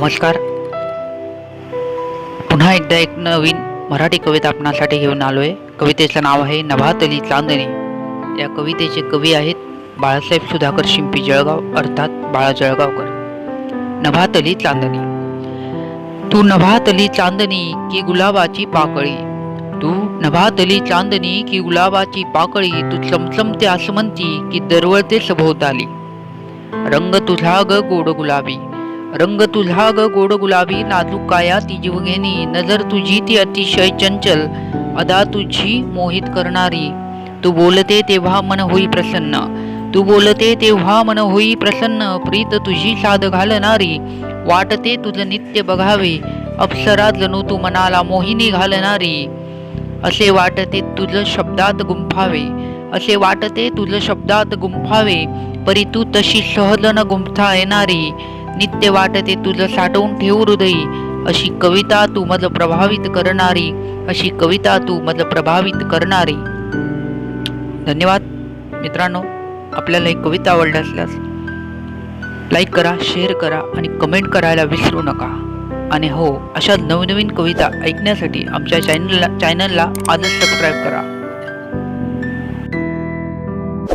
नमस्कार. पुन्हा एकदा एक नवीन मराठी कविता आपणासाठी घेऊन आलो आहे कवितेचं नाव आहे नभातली चांदणी. या कवितेचे कवी आहेत बाळासाहेब सुधाकर शिंपी जळगाव अर्थात बाळा जळगावकर. नभातली चांदणी. तू नभातली चांदणी की गुलाबाची पाकळी. तू नभातली चांदणी की गुलाबाची पाकळी. तू चमचमते आसमंती की दरवळते सभोवताली. रंग तुझा ग गोड गुलाबी. रंग तुझा ग गोड गुलाबी नाजूक काया ती जीवघेणी. नजर तुझी ती अतिशय चंचल अदा तुझी मोहित करणारी. तू बोलते तेव्हा मन होई प्रसन्न. तू बोलते तेव्हा मन होई प्रसन्न प्रीत तुझी साध घालणारी. वाटते तुझं नित्य बघावे अप्सरा जणू तू मनाला मोहिनी घालणारी. असे वाटते तुझं शब्दात गुंफावे असे वाटते तुझं शब्दात गुंफावे परी तू तशी सहज न गुंफता येणारी. नित्य वाटते तुझं साठवून ठेवू हृदयी. अशी कविता तू मज प्रभावित करणारी. अशी कविता तू मज प्रभावित करणारी. धन्यवाद. मित्रांनो आपल्याला ही कविता आवडली असल्यास लाईक करा शेअर करा आणि कमेंट करायला विसरू नका. आणि हो अशा नवनवीन कविता ऐकण्यासाठी आमच्या चॅनलला चॅनलला आजच सबस्क्राईब करा.